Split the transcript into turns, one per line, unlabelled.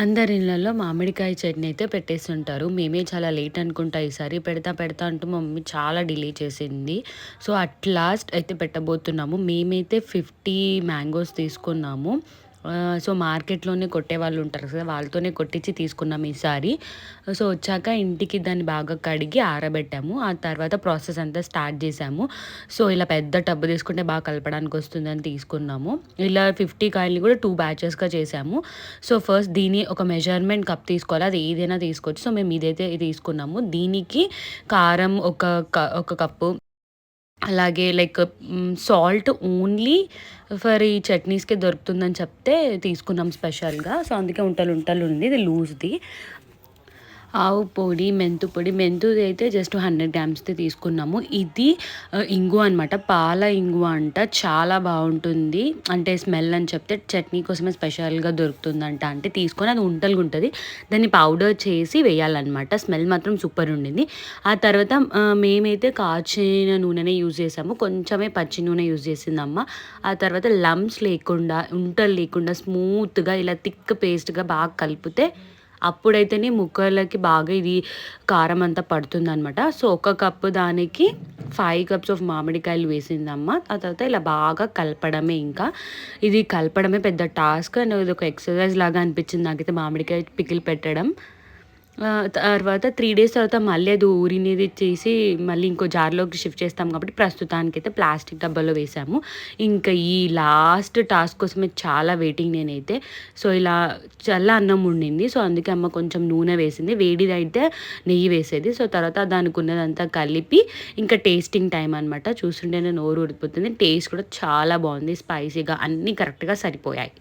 అందరి ఇళ్ళల్లో మామిడికాయ చట్నీ అయితే పెట్టేస్తుంటారు. మేమే చాలా లేట్ అనుకుంటా ఈసారి పెడతా పెడతా అంటూ మా మమ్మీ చాలా డిలే చేసింది. సో అట్ లాస్ట్ అయితే పెట్టబోతున్నాము. మేమైతే ఫిఫ్టీ మ్యాంగోస్ తీసుకున్నాము. సో మార్కెట్లోనే కొట్టే వాళ్ళు ఉంటారు కదా వాళ్ళతోనే కొట్టించి తీసుకున్నాం ఈసారి సో వచ్చాక ఇంటికి దాన్ని బాగా కడిగి ఆరబెట్టాము. ఆ తర్వాత ప్రాసెస్ అంతా స్టార్ట్ చేసాము సో ఇలా పెద్ద టబ్బు తీసుకుంటే బాగా కలపడానికి వస్తుందని తీసుకున్నాము. ఇలా ఫిఫ్టీ కాయల్ని కూడా టూ బ్యాచెస్గా చేసాము సో ఫస్ట్ దీని ఒక మెజర్మెంట్ కప్ తీసుకోవాలి. అది ఏదైనా తీసుకోవచ్చు. సో మేము ఇదైతే తీసుకున్నాము. దీనికి కారం ఒక క- ఒక కప్పు అలాగే లైక్ సాల్ట్ ఓన్లీ ఫర్ ఈ చట్నీస్కే దొరుకుతుందని చెప్తే తీసుకున్నాం స్పెషల్గా. సో అందుకే ఉంటలు ఉంటలు ఉంది ఇది లూజ్ది. ఆవు పొడి మెంతు పొడి మెంతుది అయితే జస్ట్ హండ్రెడ్ గ్రామ్స్ది తీసుకున్నాము. ఇది ఇంగు ఇంగువ అనమాట పాల ఇంగువ అంట. చాలా బాగుంటుంది. అంటే స్మెల్ అని చెప్తే చట్నీ కోసమే స్పెషల్గా దొరుకుతుందంట. అంటే తీసుకొని అది ఉంటలుగా ఉంటుంది దాన్ని పౌడర్ చేసి వేయాలన్నమాట. స్మెల్ మాత్రం సూపర్ ఉండింది. ఆ తర్వాత మేమైతే కాచిన నూనెనే యూజ్ చేసాము. కొంచెమే పచ్చి నూనె యూజ్ చేసిందమ్మ. ఆ తర్వాత లమ్స్ లేకుండా ఉంటలు లేకుండా స్మూత్గా ఇలా థిక్ పేస్ట్గా బాగా కలిపితే అప్పుడైతేనే ముక్కలకి బాగా ఇది కారం అంతా పడుతుంది అనమాట సో ఒక కప్పు దానికి ఫైవ్ కప్స్ ఆఫ్ మామిడికాయలు వేసిందమ్మ. ఆ తర్వాత ఇలా బాగా కలపడమే ఇంకా. ఇది కలపడమే పెద్ద టాస్క్ అండ్ ఇది ఒక ఎక్సర్సైజ్ లాగా అనిపించింది నాకైతే మామిడికాయ పికిల్ పెట్టడం. తర్వాత త్రీ డేస్ తర్వాత మళ్ళీ అది ఊరినేది చేసి మళ్ళీ ఇంకో జార్లోకి షిఫ్ట్ చేస్తాం కాబట్టి ప్రస్తుతానికైతే ప్లాస్టిక్ డబ్బాలో వేసాము. ఇంకా ఈ లాస్ట్ టాస్క్ కోసమే చాలా వెయిటింగ్ నేనైతే. సో ఇలా చల్ల అన్నం ఉండింది. సో అందుకే అమ్మ కొంచెం నూనె వేసింది. వేడిది అయితే నెయ్యి వేసేది. సో తర్వాత దానికి ఉన్నదంతా కలిపి ఇంకా టేస్టింగ్ టైం అనమాట చూస్తుంటేనే నోరు ఊడిపోతుంది టేస్ట్ కూడా చాలా బాగుంది. స్పైసీగా అన్నీ కరెక్ట్గా సరిపోయాయి.